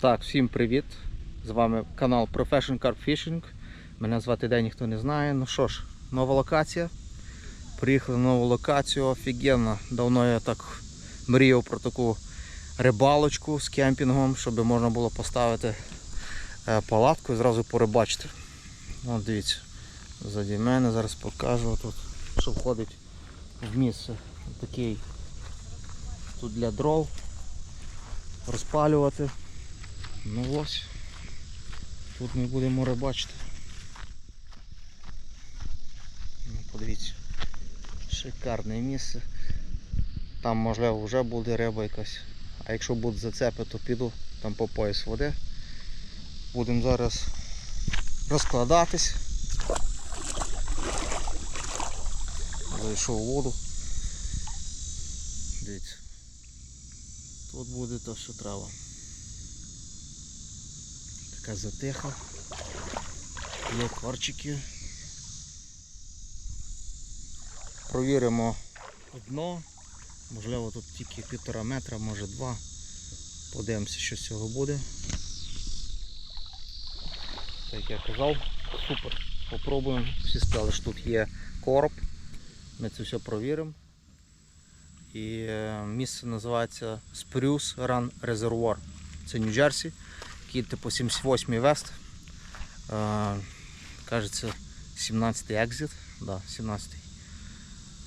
Так, всім привіт! З вами канал Profession Carp Fishing. Мене звати День, ніхто не знає. Ну що ж, нова локація. Приїхали на нову локацію, офігенно. Давно я так мріяв про таку рибалочку з кемпінгом, щоб можна було поставити е, палатку і зразу порибачити. От дивіться, ззаді мене зараз покажу тут, що входить в місце. Такий тут для дров розпалювати. Ну ось. Тут ми будемо рибачити. Ну, подивіться. Шикарне місце. Там можливо вже буде риба якась. А якщо будуть зацепи, то піду там по пояс води. Будемо зараз розкладатись. Зайшов у воду. Дивіться. Тут буде те, що треба. Така затиха. Є корчики. Провіримо дно. Можливо тут тільки півтора метра, може два. Подивимося, що з цього буде. Так як я казав, супер. Попробуємо. Всі сказали, що тут є короб. Ми це все провіримо. І е, місце називається Spruce Run Reservoir. Це Нью-Джерсі. Який типу 78 вест. Е, кажеться 17 екзит. Да, 17.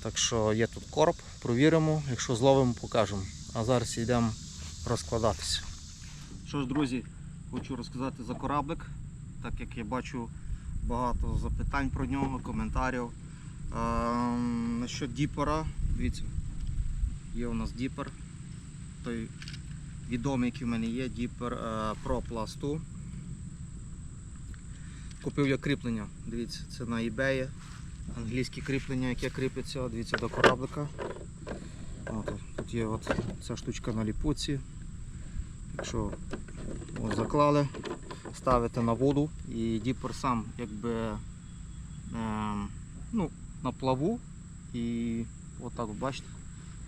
Так що є тут короб, провіримо, якщо зловимо, покажемо. А зараз йдемо розкладатися. Що ж, друзі, хочу розказати за кораблик, так як я бачу багато запитань про нього, коментарів. Ем, насчет діпера, дивіться, є у нас діпер. Той відомий, який в мене є, діпер е, Pro Plus 2. Купив я кріплення, дивіться, це на eBay. Англійське кріплення, яке кріпиться, дивіться до кораблика. От, тут є от ця штучка на ліпуці. Якщо ось заклали, ставите на воду і діпер сам якби е, ну, на плаву і отак бачите,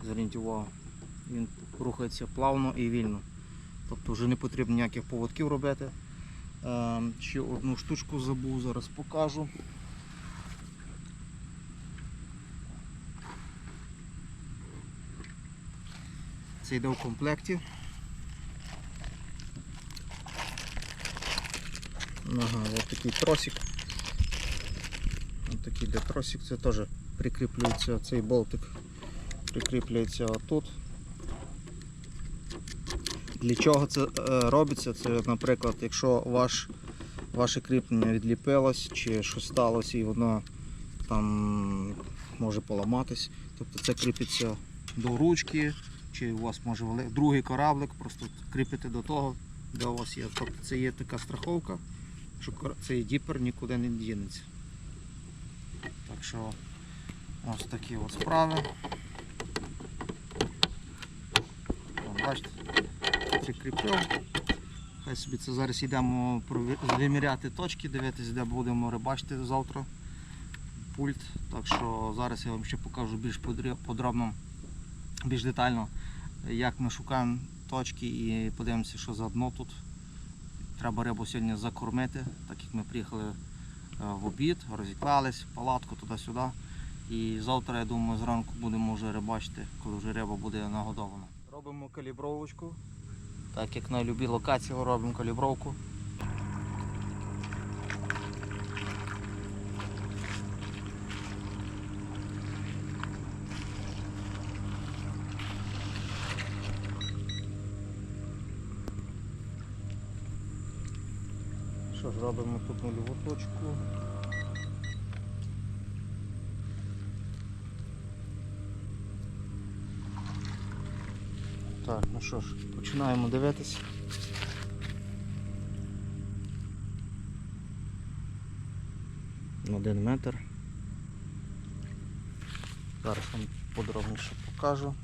зверніть увагу, він рухається плавно і вільно. Тобто вже не потрібно ніяких поводків робити. Е, ще одну штучку забув, зараз покажу. Це йде в комплекті. Ага, ось такий тросик. Ось такий де тросик, це теж прикріплюється цей болтик. Прикріплюється отут. Для чого це е, робиться? Це, наприклад, якщо ваш, ваше кріплення відліпилось чи щось сталося і воно там може поламатись. Тобто це кріпиться до ручки, чи у вас може другий кораблик, просто кріпите до того, де у вас є. Тобто це є така страховка, що цей діпер нікуди не дінеться. Так що ось такі от справи. Бачите, прикріпив. Хай собі це зараз йдемо виміряти точки, дивитись, де будемо рибачити завтра. Пульт. Так що зараз я вам ще покажу більш подробно, більш детально, як ми шукаємо точки і подивимося, що за дно тут. Треба рибу сьогодні закормити, так як ми приїхали е, в обід, розіклались, палатку туди-сюди. І завтра, я думаю, зранку будемо вже рибачити, коли вже риба буде нагодована. Робимо калібровочку. Так як на любій локації робимо калібровку. Що ж, робимо тут нульову точку. Так, ну що ж, починаємо дивитись. Один метр. Зараз вам подробніше покажу.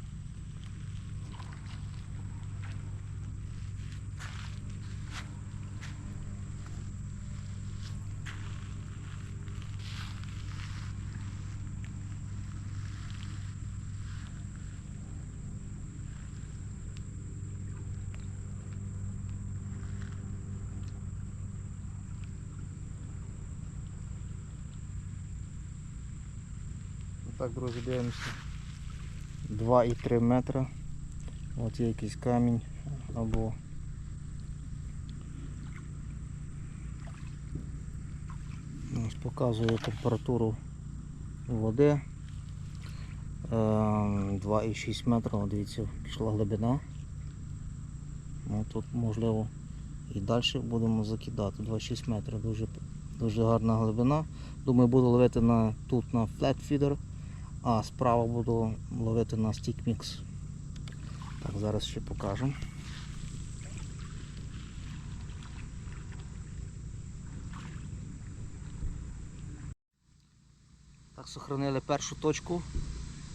Так, друзі, дивимося. 2,3 метра. От є якийсь камінь або Ось показує температуру води. Е, 2,6 метра, дивіться, пішла глибина. Ну, тут можливо і далі будемо закидати 2,6 метрів. Дуже, дуже гарна глибина. Думаю, буду ловити на, тут на flat feeder, а справа буду ловити на mix. Так, зараз ще покажу. Так, сохранили першу точку.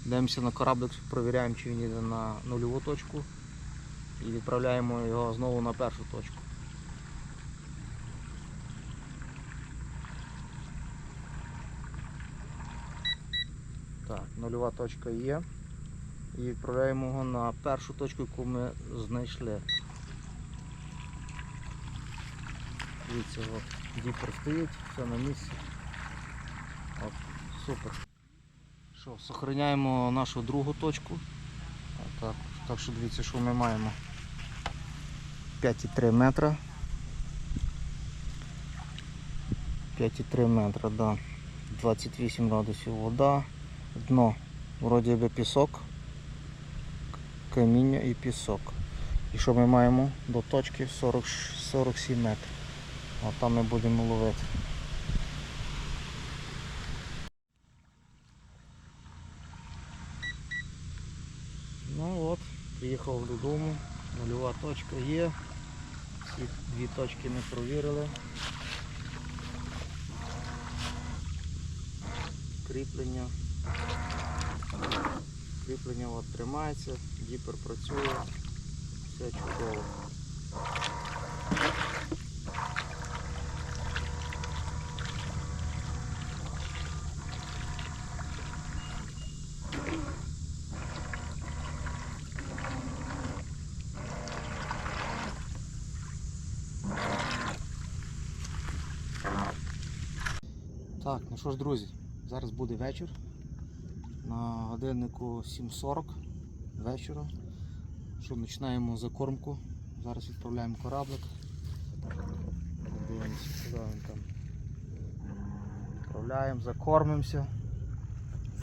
Дивимося на кораблик, провіряємо, чи він йде на нульову точку. І відправляємо його знову на першу точку. Так, нульова точка є. І відправляємо його на першу точку, яку ми знайшли. Дивіться, от, діпер стоїть, все на місці. От, супер. Що, сохраняємо нашу другу точку. Так, так що дивіться, що ми маємо. 5,3 метра. 5,3 метра, да. 28 градусів вода. Дно. Вроді би пісок. Каміння і пісок. І що ми маємо до точки 40, 47 метрів. От там ми будемо ловити. Ну от, приїхав додому, нульова точка є. Всі дві точки ми провірили. Кріплення. Кріплення от тримається, діпер працює, все чудово. Так, ну що ж, друзі, зараз буде вечір. Годиннику 7.40 вечора. Що починаємо закормку. Зараз відправляємо кораблик. Дивимося, куди він там. Відправляємо, закормимося,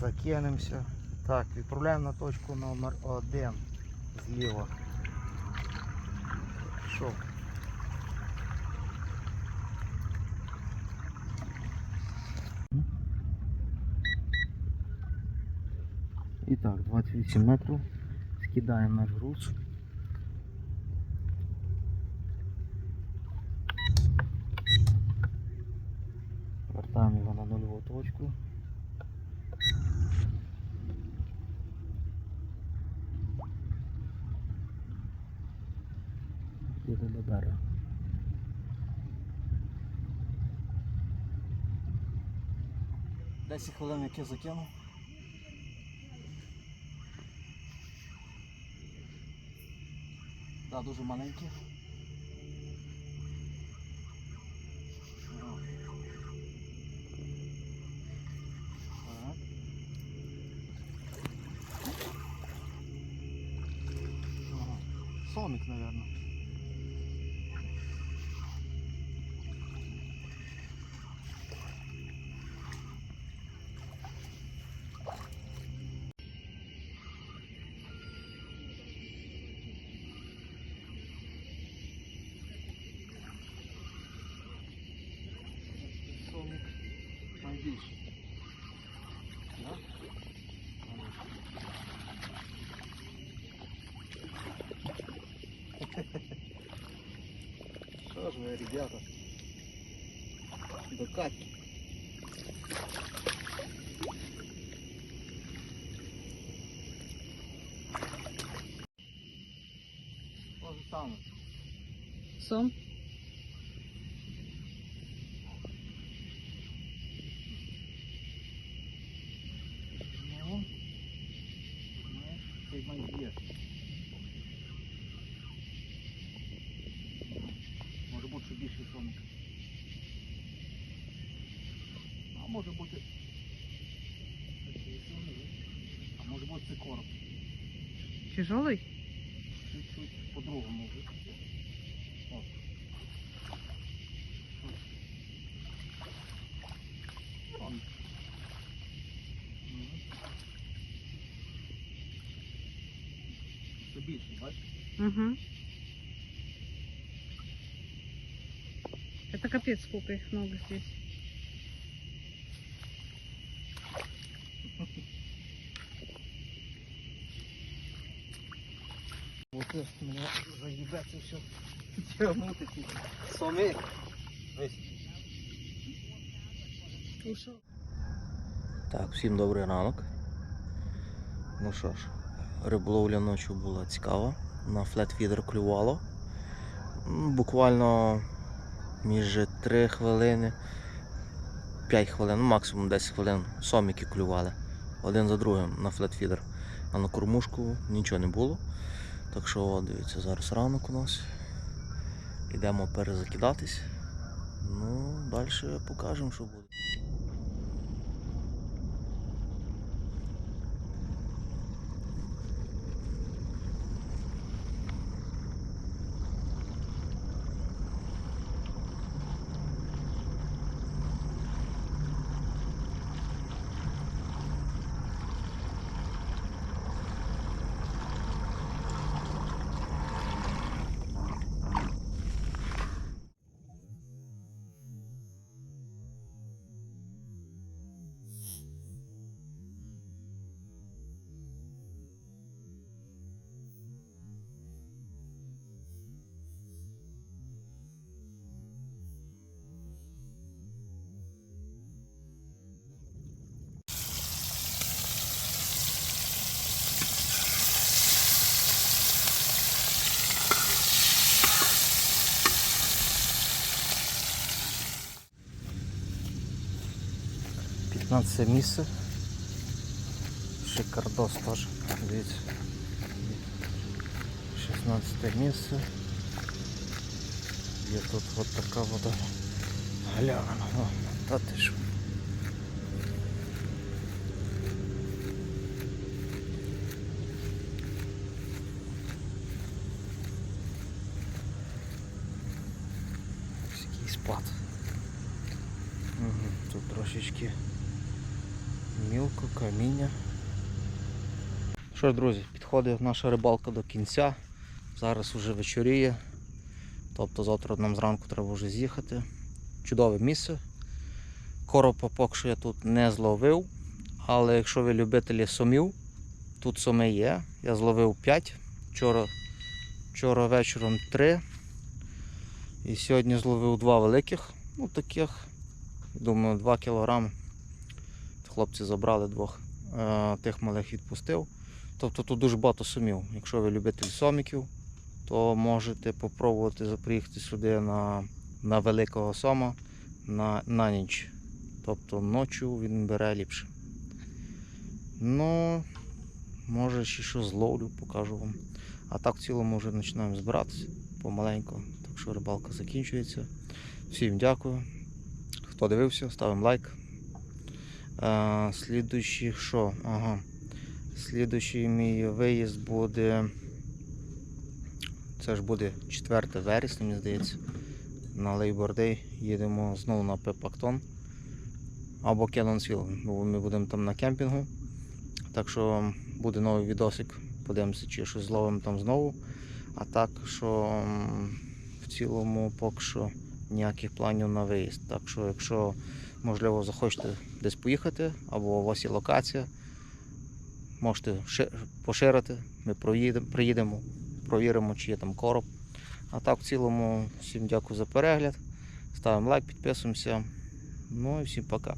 закинемося. Так, відправляємо на точку номер 1 зліва. Пішов. Так, 28 метрів. Скидаємо наш груз. Вертаємо його на нульову точку. Їде до берега. Десять хвилин як я закинув. Да, дуже маленькі. Найбільший. Да? Что же вы, ребята? Да как? То же самое. Сом? може бути. А може бути це короб. Тяжелий? Чуть-чуть по-другому вже. Це більше, бачиш? Угу. Это капец, сколько их много здесь. Оце мене заїбе це все. Тягнути ці соми. Так, всім добрий ранок. Ну що ж, риболовля ночі була цікава. На флетфідер клювало. Буквально між 3 хвилини, 5 хвилин, ну максимум 10 хвилин соміки клювали. Один за другим на флетфідер. А на кормушку нічого не було. Так що, от, дивіться, зараз ранок у нас. Йдемо перезакидатись. Ну, далі покажемо, що буде. П'ятнадцяте місце. Шикардос теж. Дивіться. 16 місце. Є тут от така вода. Галявина. О, та ти що. Ось Який спад. Угу. Тут трошечки мілко, каміння. Що ж, друзі, підходить наша рибалка до кінця. Зараз вже вечоріє. Тобто завтра нам зранку треба вже з'їхати. Чудове місце. Коропа поки що я тут не зловив. Але якщо ви любителі сомів, тут соми є. Я зловив 5. Вчора, вчора вечором 3. І сьогодні зловив два великих. Ну таких. Думаю, 2 кілограми. Хлопці забрали двох. Е, Тих малих відпустив. Тобто тут дуже багато сомів. Якщо ви любитель соміків, то можете попробувати приїхати сюди на, на великого сома на, на ніч. Тобто ночі він бере ліпше. Ну, може ще що зловлю, покажу вам. А так в цілому вже починаємо збиратися помаленьку. Так що рибалка закінчується. Всім дякую. Хто дивився, ставимо лайк. Е, слідуючий що? Ага. Слідуючий мій виїзд буде. Це ж буде 4 вересня, мені здається. На Лейбордей їдемо знову на Пепактон або Кенонсвіл, бо ми будемо там на кемпінгу. Так що буде новий відосик. Подивимося, чи щось зловимо там знову. А так що в цілому поки що ніяких планів на виїзд. Так що, якщо можливо захочете десь поїхати, або у вас є локація, можете поширити, ми приїдемо, провіримо, чи є там короб. А так, в цілому, всім дякую за перегляд. Ставимо лайк, підписуємося. Ну і всім пока.